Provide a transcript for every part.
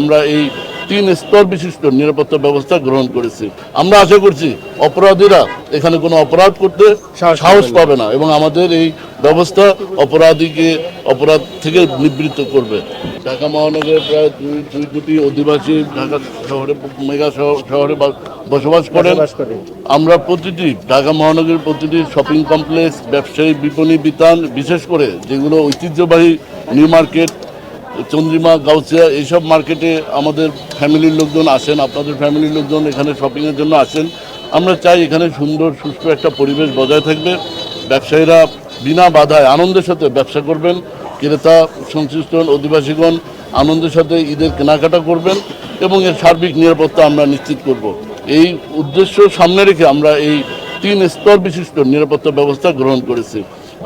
আমরা এই তিন স্তর বিশিষ্ট নিরাপত্তা ব্যবস্থা গ্রহণ করেছি। আমরা আশা করছি অপরাধীরা এখানে কোনো অপরাধ করতে সাহস পাবে না। এবং আমাদের এই ব্যবস্থা অপরাধীকে অপরাধ থেকে নিবৃত্ত করবে। ঢাকা মহানগরের প্রায় দুই দুই কোটি অধিবাসী ঢাকা শহরে মেগা শহর- বসবাস করেন। আমরা প্রতিটি ঢাকা মহানগরের প্রতিটি শপিং কমপ্লেক্স ব্যবসায়ী বিপণী বিতান বিশেষ করে যেগুলো ঐতিহ্যবাহী নিউ মার্কেট চন্দ্রিমা, গাউসিয়া, এইসব মার্কেটে আমাদের ফ্যামিলির লোকজন আসেন, আপনাদের ফ্যামিলির লোকজন এখানে শপিংয়ের জন্য আসেন। আমরা চাই এখানে সুন্দর সুষ্ঠু একটা পরিবেশ বজায় থাকবে। ব্যবসায়ীরা বিনা বাধায় আনন্দের সাথে ব্যবসা করবেন। ক্রেতা সংশ্লিষ্ট অধিবাসীগণ আনন্দের সাথে ঈদের কেনাকাটা করবেন এবং এর সার্বিক নিরাপত্তা আমরা নিশ্চিত করব। এই উদ্দেশ্য সামনে রেখে আমরা এই তিন স্তর বিশিষ্ট নিরাপত্তা ব্যবস্থা গ্রহণ করেছি।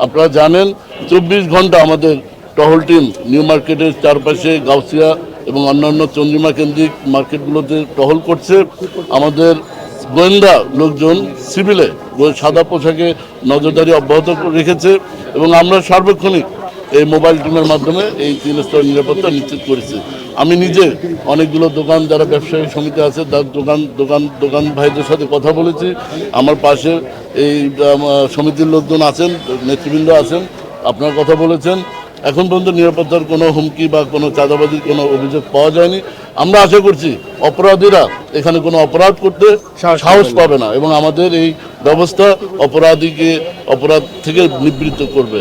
আপনারা জানেন, চব্বিশ ঘণ্টা আমাদের টহল টিম, নিউ মার্কেটের চারপাশে গাউসিয়া এবং অন্যান্য চন্দ্রিমা কেন্দ্রিক মার্কেটগুলোতে টহল করছে আমাদের গোয়েন্দা লোকজন সিভিলে সাদা পোশাকে নজরদারি অব্যাহত রেখেছে এবং আমরা সার্বক্ষণিক এই মোবাইল টিমের মাধ্যমে এই তিন স্তর নিরাপত্তা নিশ্চিত করেছি। আমি নিজে অনেকগুলো দোকান, যারা ব্যবসায়ী সমিতি আছে, তার দোকান দোকান দোকান ভাইদের সাথে কথা বলেছি। আমার পাশে এই সমিতির লোকজন আছেন, নেতৃবৃন্দ আছেন, আপনার কথা বলেছেন। এখন পর্যন্ত নিরাপত্তার কোনো হুমকি বা কোনো চাঁদাবাজির কোনো অভিযোগ পাওয়া যায়নি আমরা আশা করছি অপরাধীরা এখানে কোনো অপরাধ করতে সাহস সাহস পাবে না। পাবে না এবং আমাদের এই ব্যবস্থা অপরাধীকে অপরাধ থেকে নিবৃত্ত করবে